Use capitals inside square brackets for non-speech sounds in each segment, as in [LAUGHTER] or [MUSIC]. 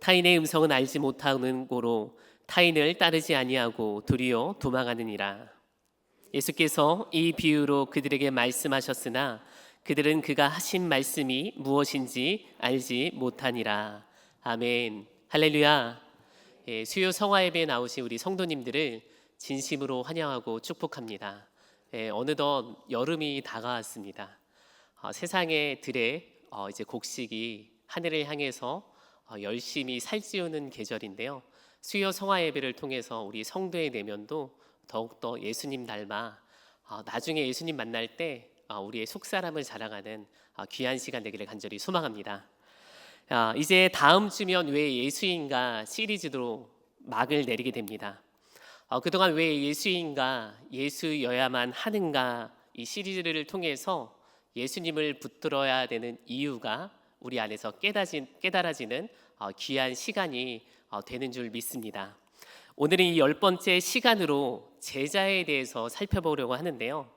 타인의 음성은 알지 못하는 고로 타인을 따르지 아니하고 도리어 도망하느니라. 예수께서 이 비유로 그들에게 말씀하셨으나 그들은 그가 하신 말씀이 무엇인지 알지 못하니라. 아멘. 할렐루야. 예, 수요 성화 예배에 나오신 우리 성도님들을 진심으로 환영하고 축복합니다. 예, 어느덧 여름이 다가왔습니다. 어, 세상의 들에 어, 이제 곡식이 하늘을 향해서 어, 열심히 살찌우는 계절인데요. 수요 성화 예배를 통해서 우리 성도의 내면도 더욱더 예수님 닮아 어, 나중에 예수님 만날 때 어, 우리의 속사람을 자랑하는 어, 귀한 시간 되기를 간절히 소망합니다. 아, 이제 다음 주면 왜 예수인가 시리즈로 막을 내리게 됩니다. 어, 그동안 왜 예수인가 예수여야만 하는가 이 시리즈를 통해서 예수님을 붙들어야 되는 이유가 우리 안에서 깨달아지는 어, 귀한 시간이 어, 되는 줄 믿습니다. 오늘은 이 열 번째 시간으로 제자에 대해서 살펴보려고 하는데요.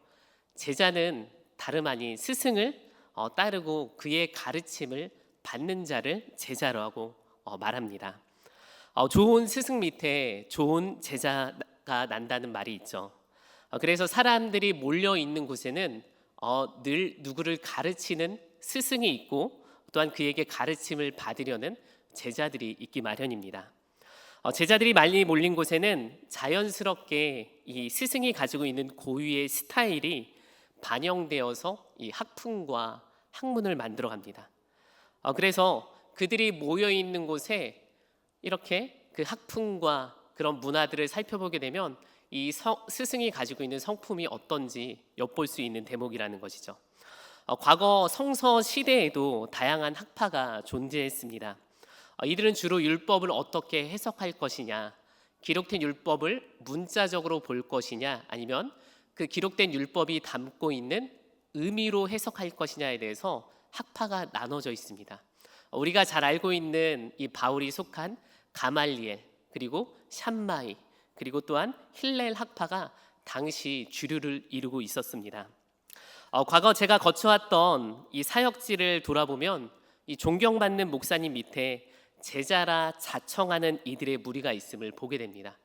제자는 다름 아닌 스승을 어, 따르고 그의 가르침을 받는 자를 제자라고 어, 말합니다. 어, 좋은 스승 밑에 좋은 제자가 난다는 말이 있죠. 어, 그래서 사람들이 몰려 있는 곳에는 어, 늘 누구를 가르치는 스승이 있고 또한 그에게 가르침을 받으려는 제자들이 있기 마련입니다. 어, 제자들이 많이 몰린 곳에는 자연스럽게 이 스승이 가지고 있는 고유의 스타일이 반영되어서 이 학풍과 학문을 만들어 갑니다. 어, 그래서 그들이 모여 있는 곳에 이렇게 그 학풍과 그런 문화들을 살펴보게 되면 이 서- 스승이 가지고 있는 성품이 어떤지 엿볼 수 있는 대목이라는 것이죠. 어, 과거 성서 시대에도 다양한 학파가 존재했습니다. 어, 이들은 주로 율법을 어떻게 해석할 것이냐, 기록된 율법을 문자적으로 볼 것이냐, 아니면 그 기록된 율법이 담고 있는 의미로 해석할 것이냐에 대해서 학파가 나눠져 있습니다. 어, 우리가 잘 알고 있는 이 바울이 속한 가말리엘 그리고 샴마이 그리고 또한 힐렐 학파가 당시 주류를 이루고 있었습니다. 어, 과거 제가 거쳐왔던 이 사역지를 돌아보면 이 존경받는 목사님 밑에 제자라 자청하는 이들의 무리가 있음을 보게 됩니다.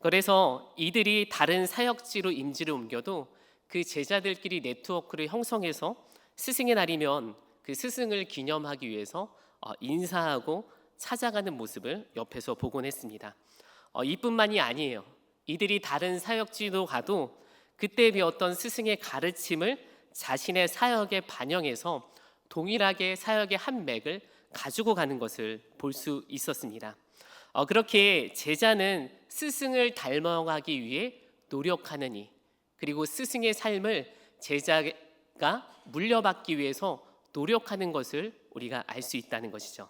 그래서 이들이 다른 사역지로 임지를 옮겨도 그 제자들끼리 네트워크를 형성해서 스승의 날이면 그 스승을 기념하기 위해서 어, 인사하고 찾아가는 모습을 옆에서 보곤 했습니다. 어, 이뿐만이 아니에요. 이들이 다른 사역지도 가도 그때 배웠던 스승의 가르침을 자신의 사역에 반영해서 동일하게 사역의 한 맥을 가지고 가는 것을 볼 수 있었습니다. 어, 그렇게 제자는 스승을 닮아가기 위해 노력하느니 그리고 스승의 삶을 제자가 물려받기 위해서 노력하는 것을 우리가 알 수 있다는 것이죠.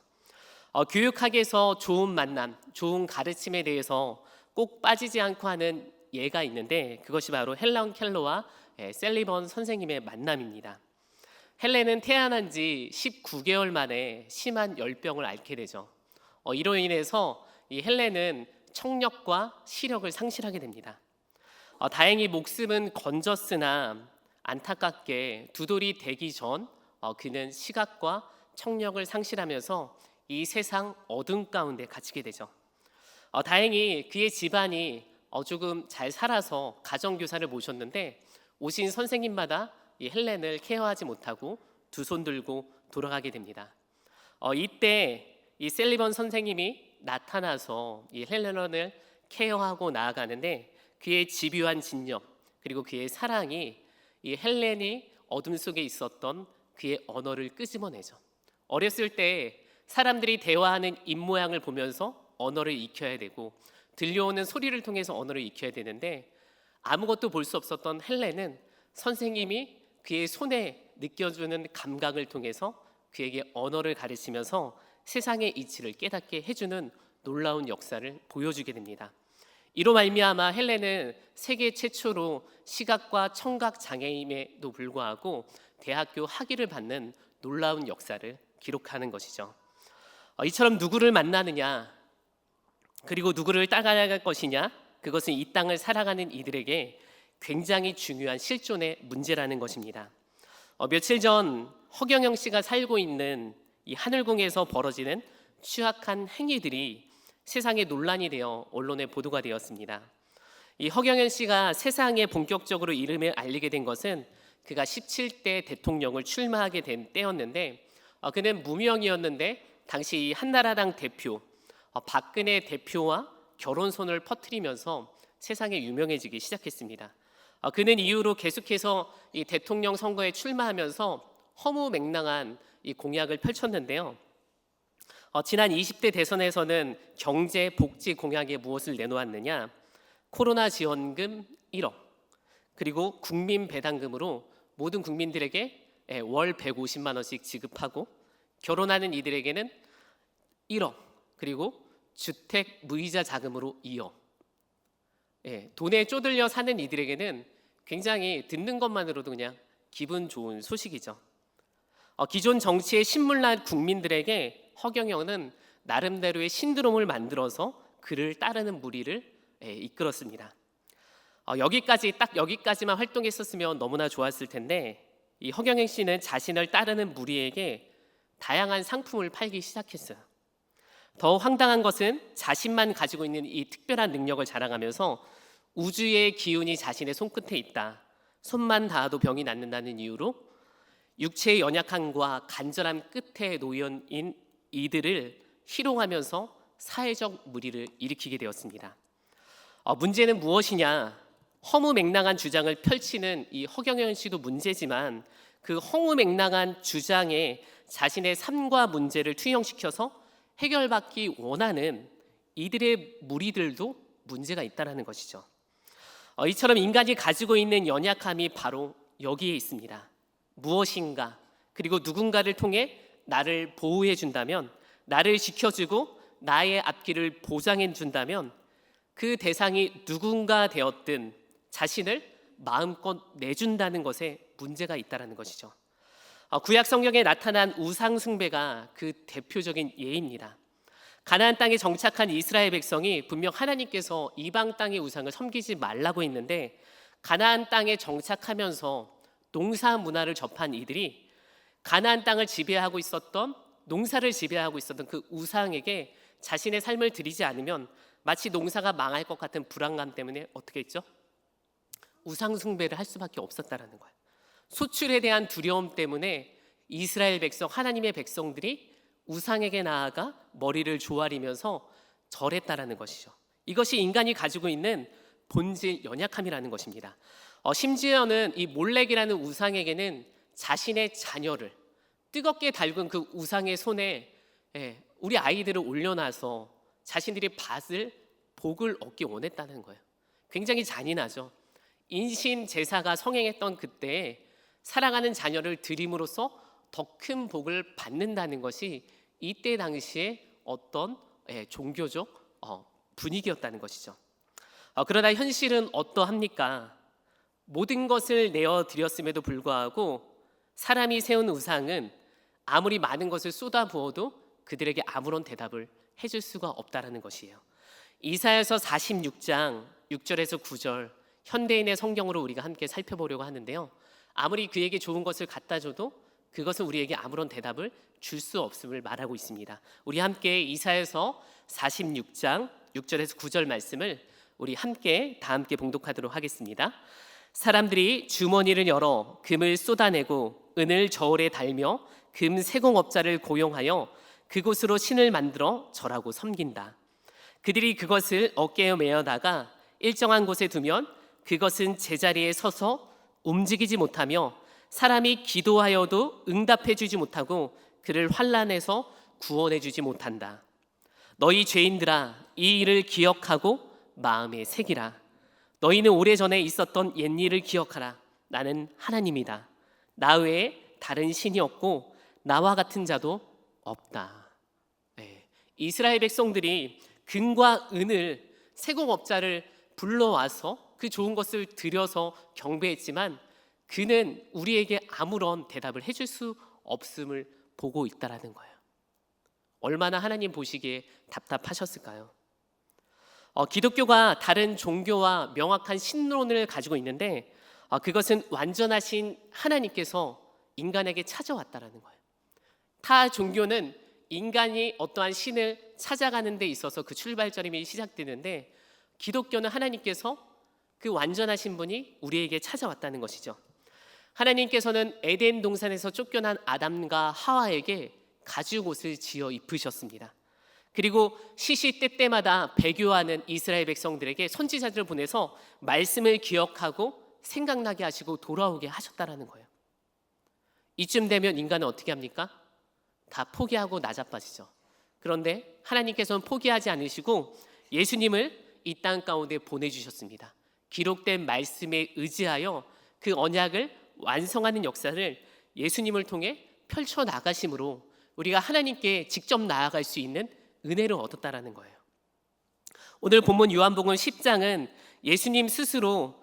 어, 교육학에서 좋은 만남, 좋은 가르침에 대해서 꼭 빠지지 않고 하는 예가 있는데 그것이 바로 헬런 켈러와 예, 셀리번 선생님의 만남입니다. 헬렌은 태어난 지 19개월 만에 심한 열병을 앓게 되죠. 어, 이로 인해서 이 헬렌은 청력과 시력을 상실하게 됩니다. 어, 다행히 목숨은 건졌으나 안타깝게 두 돌이 되기 전 어, 그는 시각과 청력을 상실하면서 이 세상 어둠 가운데 갇히게 되죠. 어, 다행히 그의 집안이 어, 조금 잘 살아서 가정교사를 모셨는데 오신 선생님마다 이 헬렌을 케어하지 못하고 두 손 들고 돌아가게 됩니다. 어, 이때 이 셀리번 선생님이 나타나서 이 헬렌을 케어하고 나아가는데 그의 집요한 진력 그리고 그의 사랑이 이 헬렌이 어둠 속에 있었던 그의 언어를 끄집어내죠. 어렸을 때 사람들이 대화하는 입 모양을 보면서 언어를 익혀야 되고 들려오는 소리를 통해서 언어를 익혀야 되는데 아무것도 볼 수 없었던 헬렌은 선생님이 그의 손에 느껴주는 감각을 통해서 그에게 언어를 가르치면서 세상의 이치를 깨닫게 해주는 놀라운 역사를 보여주게 됩니다. 이로 말미암아 헬렌은 세계 최초로 시각과 청각 장애임에도 불구하고 대학교 학위를 받는 놀라운 역사를 기록하는 것이죠. 어, 이처럼 누구를 만나느냐 그리고 누구를 따라갈 것이냐 그것은 이 땅을 살아가는 이들에게 굉장히 중요한 실존의 문제라는 것입니다. 어, 며칠 전 허경영 씨가 살고 있는 이 하늘궁에서 벌어지는 추악한 행위들이 세상에 논란이 되어 언론에 보도가 되었습니다. 이 허경영 씨가 세상에 본격적으로 이름을 알리게 된 것은 그가 17대 대통령을 출마하게 된 때였는데 어, 그는 무명이었는데 당시 이 한나라당 대표 어, 박근혜 대표와 결혼선을 퍼뜨리면서 세상에 유명해지기 시작했습니다. 어, 그는 이후로 계속해서 이 대통령 선거에 출마하면서 허무맹랑한 이 공약을 펼쳤는데요. 어, 지난 20대 대선에서는 경제 복지 공약에 무엇을 내놓았느냐? 코로나 지원금 1억 그리고 국민 배당금으로 모든 국민들에게 예, 월 150만 원씩 지급하고 결혼하는 이들에게는 1억 그리고 주택 무이자 자금으로 2억 예, 돈에 쪼들려 사는 이들에게는 굉장히 듣는 것만으로도 그냥 기분 좋은 소식이죠. 어, 기존 정치의 신물난 국민들에게 허경영은 나름대로의 신드롬을 만들어서 그를 따르는 무리를 예, 이끌었습니다. 어, 여기까지 딱 여기까지만 활동했었으면 너무나 좋았을 텐데 이 허경영 씨는 자신을 따르는 무리에게 다양한 상품을 팔기 시작했어요. 더 황당한 것은 자신만 가지고 있는 이 특별한 능력을 자랑하면서 우주의 기운이 자신의 손끝에 있다. 손만 닿아도 병이 낫는다는 이유로 육체의 연약함과 간절함 끝에 놓여인 이들을 희롱하면서 사회적 무리를 일으키게 되었습니다. 어, 문제는 무엇이냐? 허무맹랑한 주장을 펼치는 이 허경영 씨도 문제지만 그 허무맹랑한 주장에 자신의 삶과 문제를 투영시켜서 해결받기 원하는 이들의 무리들도 문제가 있다라는 것이죠. 어, 이처럼 인간이 가지고 있는 연약함이 바로 여기에 있습니다. 무엇인가 그리고 누군가를 통해 나를 보호해 준다면 나를 지켜주고 나의 앞길을 보장해 준다면 그 대상이 누군가 되었든 자신을 마음껏 내준다는 것에 문제가 있다라는 것이죠. 어, 구약 성경에 나타난 우상 숭배가 그 대표적인 예입니다. 가나안 땅에 정착한 이스라엘 백성이 분명 하나님께서 이방 땅의 우상을 섬기지 말라고 했는데 가나안 땅에 정착하면서 농사 문화를 접한 이들이 가나안 땅을 지배하고 있었던 농사를 지배하고 있었던 그 우상에게 자신의 삶을 드리지 않으면 마치 농사가 망할 것 같은 불안감 때문에 어떻게 했죠? 우상 숭배를 할 수밖에 없었다라는 거예요. 소출에 대한 두려움 때문에 이스라엘 백성 하나님의 백성들이 우상에게 나아가 머리를 조아리면서 절했다라는 것이죠. 이것이 인간이 가지고 있는 본질 연약함이라는 것입니다. 어, 심지어는 이 몰렉이라는 우상에게는 자신의 자녀를 뜨겁게 달군 그 우상의 손에 예, 우리 아이들을 올려놔서 자신들이 받을 복을 얻기 원했다는 거예요. 굉장히 잔인하죠. 인신 제사가 성행했던 그때 사랑하는 자녀를 드림으로써 더 큰 복을 받는다는 것이 이때 당시에 어떤 예, 종교적 어, 분위기였다는 것이죠. 어, 그러나 현실은 어떠합니까? 모든 것을 내어 드렸음에도 불구하고 사람이 세운 우상은 아무리 많은 것을 쏟아 부어도 그들에게 아무런 대답을 해줄 수가 없다라는 것이에요. 이사야서 46장 6절에서 9절 현대인의 성경으로 우리가 함께 살펴보려고 하는데요. 아무리 그에게 좋은 것을 갖다 줘도 그것은 우리에게 아무런 대답을 줄 수 없음을 말하고 있습니다. 우리 함께 이사에서 46장 6절에서 9절 말씀을 우리 함께 다 함께 봉독하도록 하겠습니다. 사람들이 주머니를 열어 금을 쏟아내고 은을 저울에 달며 금 세공업자를 고용하여 그곳으로 신을 만들어 절하고 섬긴다. 그들이 그것을 어깨에 메어다가 일정한 곳에 두면 그것은 제자리에 서서 움직이지 못하며 사람이 기도하여도 응답해 주지 못하고 그를 환란에서 구원해 주지 못한다. 너희 죄인들아 이 일을 기억하고 마음에 새기라. 너희는 오래전에 있었던 옛 일을 기억하라. 나는 하나님이다. 나 외에 다른 신이 없고 나와 같은 자도 없다. 네. 이스라엘 백성들이 금과 은을 세공업자를 불러와서 그 좋은 것을 들여서 경배했지만 그는 우리에게 아무런 대답을 해줄 수 없음을 보고 있다라는 거예요. 얼마나 하나님 보시기에 답답하셨을까요? 어, 기독교가 다른 종교와 명확한 신론을 가지고 있는데 어, 그것은 완전하신 하나님께서 인간에게 찾아왔다라는 거예요. 타 종교는 인간이 어떠한 신을 찾아가는 데 있어서 그 출발점이 시작되는데 기독교는 하나님께서 그 완전하신 분이 우리에게 찾아왔다는 것이죠. 하나님께서는 에덴 동산에서 쫓겨난 아담과 하와에게 가죽 옷을 지어 입으셨습니다. 그리고 시시 때때마다 배교하는 이스라엘 백성들에게 선지자들을 보내서 말씀을 기억하고 생각나게 하시고 돌아오게 하셨다라는 거예요. 이쯤 되면 인간은 어떻게 합니까? 다 포기하고 나자빠지죠. 그런데 하나님께서는 포기하지 않으시고 예수님을 이 땅 가운데 보내주셨습니다. 기록된 말씀에 의지하여 그 언약을 완성하는 역사를 예수님을 통해 펼쳐 나가심으로 우리가 하나님께 직접 나아갈 수 있는 은혜를 얻었다라는 거예요. 오늘 본문 요한복음 10장은 예수님 스스로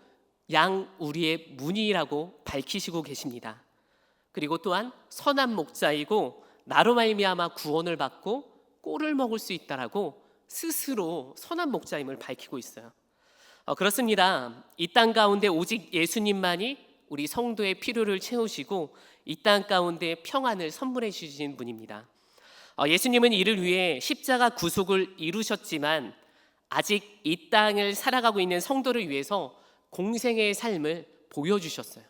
양 우리의 문이라고 밝히시고 계십니다. 그리고 또한 선한 목자이고 나로 말미암아 구원을 받고 꼴을 먹을 수 있다라고 스스로 선한 목자임을 밝히고 있어요. 어, 그렇습니다. 이 땅 가운데 오직 예수님만이 우리 성도의 필요를 채우시고 이 땅 가운데 평안을 선물해 주신 분입니다. 어, 예수님은 이를 위해 십자가 구속을 이루셨지만 아직 이 땅을 살아가고 있는 성도를 위해서 공생의 삶을 보여주셨어요.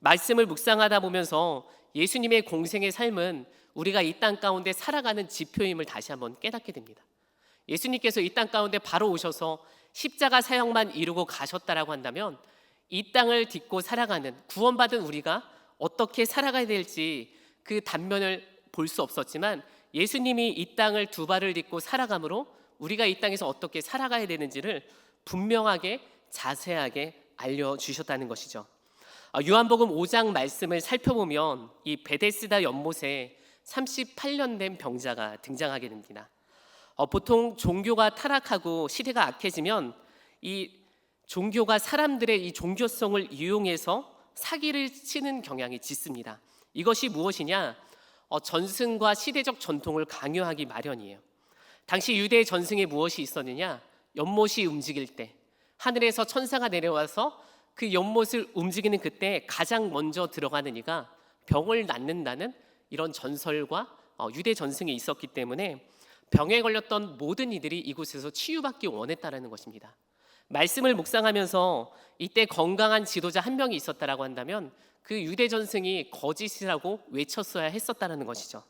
말씀을 묵상하다 보면서 예수님의 공생의 삶은 우리가 이 땅 가운데 살아가는 지표임을 다시 한번 깨닫게 됩니다. 예수님께서 이 땅 가운데 바로 오셔서 십자가 사역만 이루고 가셨다라고 한다면 이 땅을 딛고 살아가는 구원받은 우리가 어떻게 살아가야 될지 그 단면을 볼 수 없었지만 예수님이 이 땅을 두 발을 딛고 살아감으로 우리가 이 땅에서 어떻게 살아가야 되는지를 분명하게 자세하게 알려 주셨다는 것이죠. 아, 요한복음 5장 말씀을 살펴보면 이 베데스다 연못에 38년 된 병자가 등장하게 됩니다. 어, 보통 종교가 타락하고 시대가 악해지면 이 종교가 사람들의 이 종교성을 이용해서 사기를 치는 경향이 짙습니다. 이것이 무엇이냐? 어, 전승과 시대적 전통을 강요하기 마련이에요. 당시 유대 전승에 무엇이 있었느냐? 연못이 움직일 때 하늘에서 천사가 내려와서 그 연못을 움직이는 그때 가장 먼저 들어가는 이가 병을 낫는다는 이런 전설과 어, 유대 전승에 있었기 때문에 병에 걸렸던 모든 이들이 이곳에서 치유받기 원했다라는 것입니다. 말씀을 묵상하면서 이때 건강한 지도자 한 명이 있었다라고 한다면 그 유대 전승이 거짓이라고 외쳤어야 했었다라는 것이죠.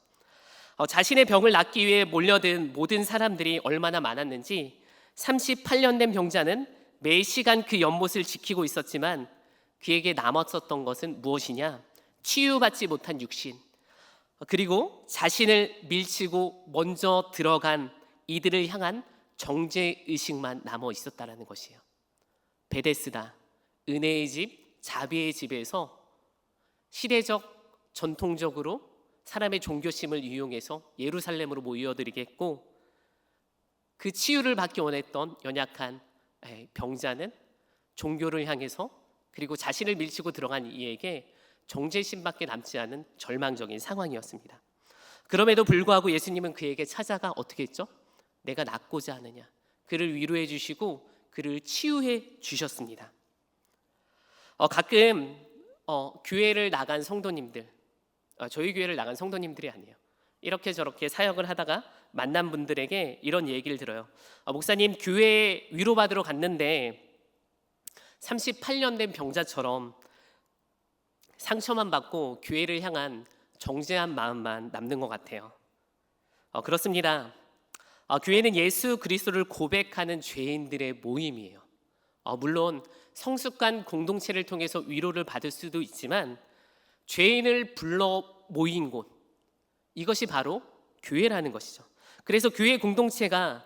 어, 자신의 병을 낫기 위해 몰려든 모든 사람들이 얼마나 많았는지 38년 된 병자는 매 시간 그 연못을 지키고 있었지만 그에게 남았었던 것은 무엇이냐? 치유받지 못한 육신. 그리고 자신을 밀치고 먼저 들어간 이들을 향한 정죄 의식만 남아 있었다라는 것이에요. 베데스다 은혜의 집, 자비의 집에서 시대적 전통적으로 사람의 종교심을 이용해서 예루살렘으로 모여드리겠고 그 치유를 받기 원했던 연약한 병자는 종교를 향해서 그리고 자신을 밀치고 들어간 이에게 정죄심밖에 남지 않은 절망적인 상황이었습니다. 그럼에도 불구하고 예수님은 그에게 찾아가 어떻게 했죠? 내가 낫고자 하느냐. 그를 위로해 주시고 그를 치유해 주셨습니다. 어, 가끔 어, 교회를 나간 성도님들, 어, 저희 교회를 나간 성도님들이 아니에요. 이렇게 저렇게 사역을 하다가 만난 분들에게 이런 얘기를 들어요. 어, 목사님 교회 위로받으러 갔는데 38년 된 병자처럼 상처만 받고 교회를 향한 정죄한 마음만 남는 것 같아요. 어, 그렇습니다. 어, 교회는 예수 그리스도를 고백하는 죄인들의 모임이에요. 어, 물론 성숙한 공동체를 통해서 위로를 받을 수도 있지만 죄인을 불러 모인 곳 이것이 바로 교회라는 것이죠. 그래서 교회 공동체가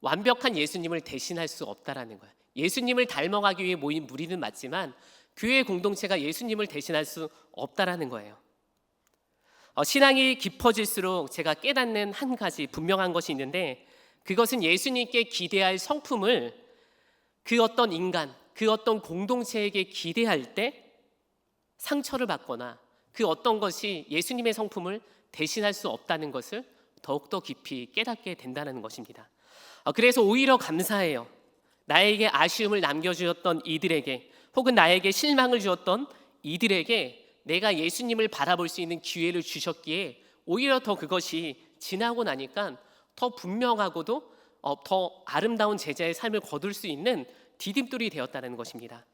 완벽한 예수님을 대신할 수 없다라는 거예요. 예수님을 닮아가기 위해 모인 무리는 맞지만 교회 공동체가 예수님을 대신할 수 없다라는 거예요. 어, 신앙이 깊어질수록 제가 깨닫는 한 가지 분명한 것이 있는데 그것은 예수님께 기대할 성품을 그 어떤 인간, 그 어떤 공동체에게 기대할 때 상처를 받거나 그 어떤 것이 예수님의 성품을 대신할 수 없다는 것을 더욱더 깊이 깨닫게 된다는 것입니다. 어, 그래서 오히려 감사해요. 나에게 아쉬움을 남겨주었던 이들에게 혹은 나에게 실망을 주었던 이들에게 내가 예수님을 바라볼 수 있는 기회를 주셨기에 오히려 더 그것이 지나고 나니까 더 분명하고도 어, 더 아름다운 제자의 삶을 거둘 수 있는 디딤돌이 되었다는 것입니다.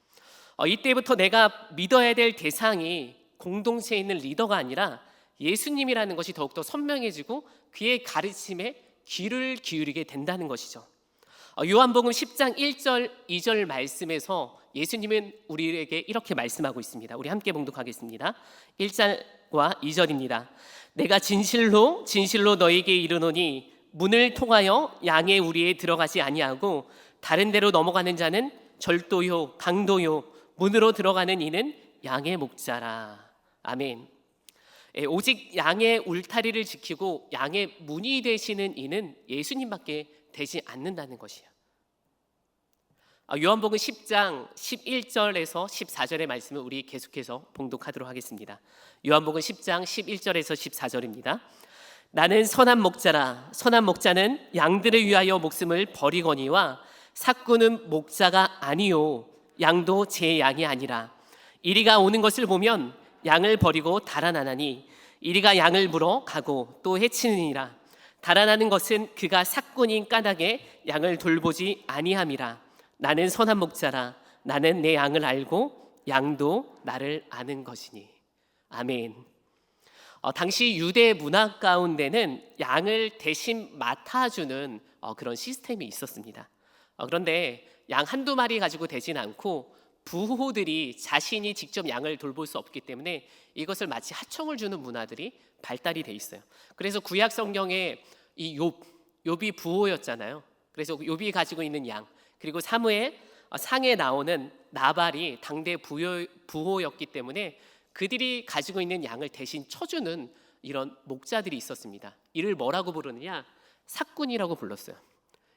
어, 이때부터 내가 믿어야 될 대상이 공동체에 있는 리더가 아니라 예수님이라는 것이 더욱더 선명해지고 그의 가르침에 귀를 기울이게 된다는 것이죠. 어, 요한복음 10장 1절 2절 말씀에서 예수님은 우리에게 이렇게 말씀하고 있습니다. 우리 함께 봉독하겠습니다. 1절과 2절입니다. 내가 진실로 진실로 너에게 이르노니 문을 통하여 양의 우리에 들어가지 아니하고 다른 데로 넘어가는 자는 절도요 강도요 문으로 들어가는 이는 양의 목자라. 아멘. 예, 오직 양의 울타리를 지키고 양의 문이 되시는 이는 예수님밖에 되지 않는다는 것이에 요. 아, 요한복음 10장 11절에서 14절의 말씀을 우리 계속해서 봉독하도록 하겠습니다. 요한복음 10장 11절에서 14절입니다. 나는 선한 목자라 선한 목자는 양들을 위하여 목숨을 버리거니와 삭구는 목자가 아니요 양도 제 양이 아니라 이리가 오는 것을 보면 양을 버리고 달아나나니 이리가 양을 물어 가고 또 해치느니라 달아나는 것은 그가 삭군인 까닭에 양을 돌보지 아니함이라 나는 선한 목자라 나는 내 양을 알고 양도 나를 아는 것이니 아멘. 어, 당시 유대 문화 가운데는 양을 대신 맡아주는 어, 그런 시스템이 있었습니다. 어, 그런데 양 한두 마리 가지고 되진 않고 부호들이 자신이 직접 양을 돌볼 수 없기 때문에 이것을 마치 하청을 주는 문화들이 발달이 돼 있어요. 그래서 구약 성경에 이 욥, 욥이 부호였잖아요. 그래서 욥이 가지고 있는 양 그리고 사무엘 어, 상에 나오는 나발이 당대 부호, 부호였기 때문에 그들이 가지고 있는 양을 대신 쳐주는 이런 목자들이 있었습니다. 이를 뭐라고 부르느냐? 사꾼이라고 불렀어요.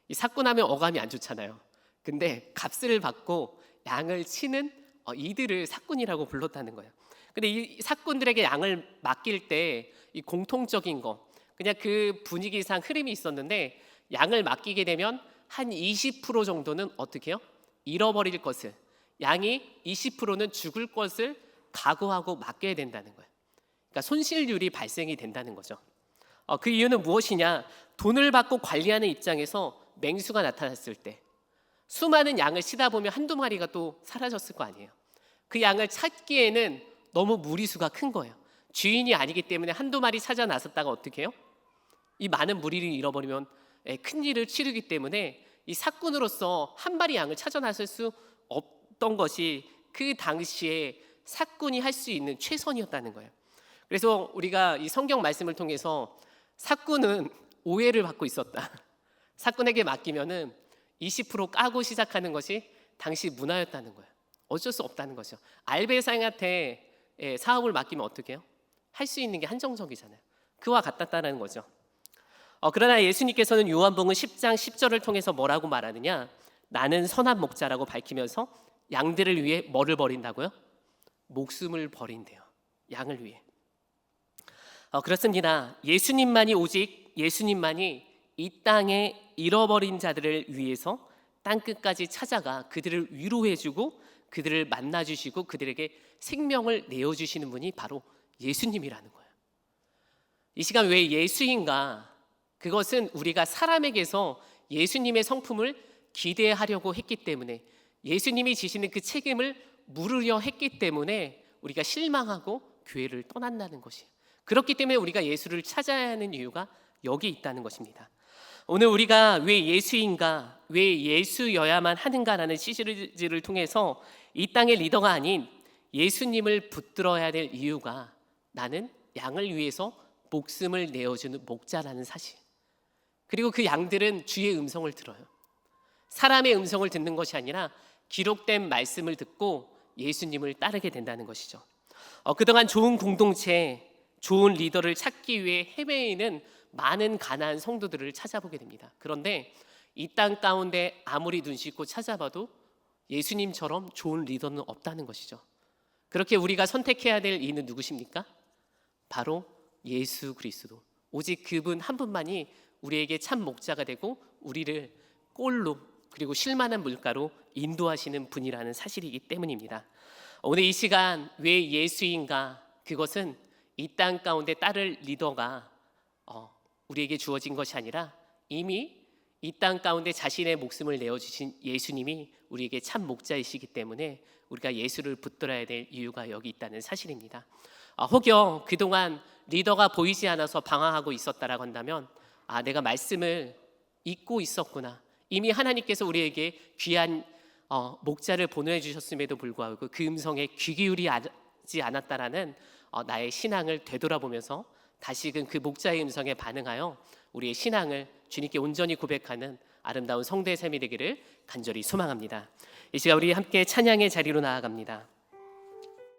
이 사꾼하면 어감이 안 좋잖아요. 근데 값을 받고 양을 치는 어, 이들을 사꾼이라고 불렀다는 거예요. 근데 이 사꾼들에게 양을 맡길 때 이 공통적인 거 그냥 그 분위기상 흐름이 있었는데 양을 맡기게 되면 한 20% 정도는 어떻게 해요? 잃어버릴 것을 양이 20%는 죽을 것을 각오하고 맡겨야 된다는 거예요. 그러니까 손실률이 발생이 된다는 거죠. 어, 그 이유는 무엇이냐? 돈을 받고 관리하는 입장에서 맹수가 나타났을 때 수많은 양을 치다 보면 한두 마리가 또 사라졌을 거 아니에요. 그 양을 찾기에는 너무 무리수가 큰 거예요. 주인이 아니기 때문에 한두 마리 찾아 나섰다가 어떻게 해요? 이 많은 무리를 잃어버리면 예, 큰 일을 치르기 때문에 이 사꾼으로서 한 마리 양을 찾아 나설 수 없던 것이 그 당시에 사꾼이 할 수 있는 최선이었다는 거예요. 그래서 우리가 이 성경 말씀을 통해서 사꾼은 오해를 받고 있었다. [LAUGHS] 사꾼에게 맡기면은 20% 까고 시작하는 것이 당시 문화였다는 거예요. 어쩔 수 없다는 거죠. 알베상한테 예, 사업을 맡기면 어떻게 해요? 할 수 있는 게 한정적이잖아요. 그와 같았다는 거죠. 어, 그러나 예수님께서는 요한복음 10장 10절을 통해서 뭐라고 말하느냐? 나는 선한 목자라고 밝히면서 양들을 위해 뭐를 버린다고요? 목숨을 버린대요. 양을 위해. 어, 그렇습니다. 예수님만이 오직 예수님만이 이 땅에 잃어버린 자들을 위해서 땅 끝까지 찾아가 그들을 위로해주고 그들을 만나주시고 그들에게 생명을 내어주시는 분이 바로 예수님이라는 거예요. 이 시간 왜 예수인가? 그것은 우리가 사람에게서 예수님의 성품을 기대하려고 했기 때문에 예수님이 지시는 그 책임을 물으려 했기 때문에 우리가 실망하고 교회를 떠난다는 것이에요. 그렇기 때문에 우리가 예수를 찾아야 하는 이유가 여기 있다는 것입니다. 오늘 우리가 왜 예수인가, 왜 예수여야만 하는가라는 시리즈를 통해서 이 땅의 리더가 아닌 예수님을 붙들어야 될 이유가 나는 양을 위해서 목숨을 내어주는 목자라는 사실. 그리고 그 양들은 주의 음성을 들어요. 사람의 음성을 듣는 것이 아니라 기록된 말씀을 듣고 예수님을 따르게 된다는 것이죠. 어, 그동안 좋은 공동체, 좋은 리더를 찾기 위해 헤매이는 많은 가난한 성도들을 찾아보게 됩니다. 그런데 이 땅 가운데 아무리 눈 씻고 찾아봐도 예수님처럼 좋은 리더는 없다는 것이죠. 그렇게 우리가 선택해야 될 이는 누구십니까? 바로 예수 그리스도. 오직 그분 한 분만이 우리에게 참 목자가 되고 우리를 꼴로 그리고 실만한 물가로 인도하시는 분이라는 사실이기 때문입니다. 오늘 이 시간 왜 예수인가? 그것은 이 땅 가운데 따를 리더가 어, 우리에게 주어진 것이 아니라 이미 이 땅 가운데 자신의 목숨을 내어 주신 예수님이 우리에게 참 목자이시기 때문에 우리가 예수를 붙들어야 될 이유가 여기 있다는 사실입니다. 아, 혹여 그동안 리더가 보이지 않아서 방황하고 있었다라고 한다면 아 내가 말씀을 잊고 있었구나. 이미 하나님께서 우리에게 귀한 어, 목자를 보내주셨음에도 불구하고 그 음성에 귀 기울이지 않았다라는 어, 나의 신앙을 되돌아보면서 다시금 그 목자의 음성에 반응하여 우리의 신앙을 주님께 온전히 고백하는 아름다운 성대의 삶이 되기를 간절히 소망합니다. 이 시간 우리 함께 찬양의 자리로 나아갑니다.